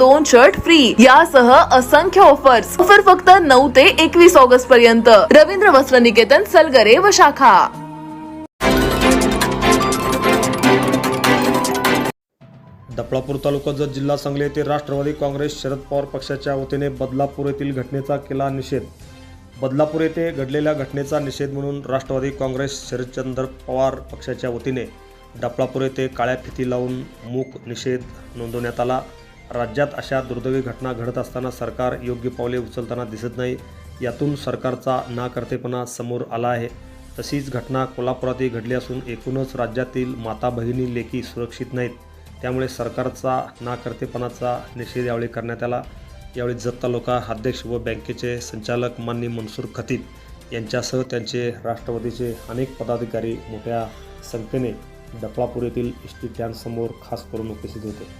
दोन shirt free यासह असंख्य ऑफर्स ऑफर फक्त नऊ ते एकवीस ऑगस्ट पर्यंत. रवींद्र वस्त्र निकेतन सलगरे व शाखा. दपळापूर तालुका जत जिल्हा सांगली येथे राष्ट्रवादी काँग्रेस शरद पवार पक्षाच्या वतीने बदलापूर येथील घटनेचा केला निषेध. बदलापूर येथे घडलेल्या घटनेचा निषेध म्हणून राष्ट्रवादी काँग्रेस शरदचंद्र पवार पक्षाच्या वतीने डपळापूर येथे काळ्या फिती लावून मूक निषेध नोंदवण्यात आला. राज्यात अशा दुर्दैवी घटना घडत असताना सरकार योग्य पावले उचलताना दिसत नाही. यातून सरकारचा नाकर्तेपणा समोर आला आहे. तशीच घटना कोल्हापुरातही घडली असून एकूणच राज्यातील माता भगिनी लेखी सुरक्षित नाहीत. त्यामुळे सरकारचा नाकर्तेपणाचा निषेध यावेळी करण्यात आला. यावेळी जत तालुका अध्यक्ष व बँकेचे संचालक मान्य मनसूर खतीब यांच्यासह त्यांचे राष्ट्रवादीचे अनेक पदाधिकारी मोठ्या संख्येने डफळापूर येथील एस खास करून उपस्थित होते.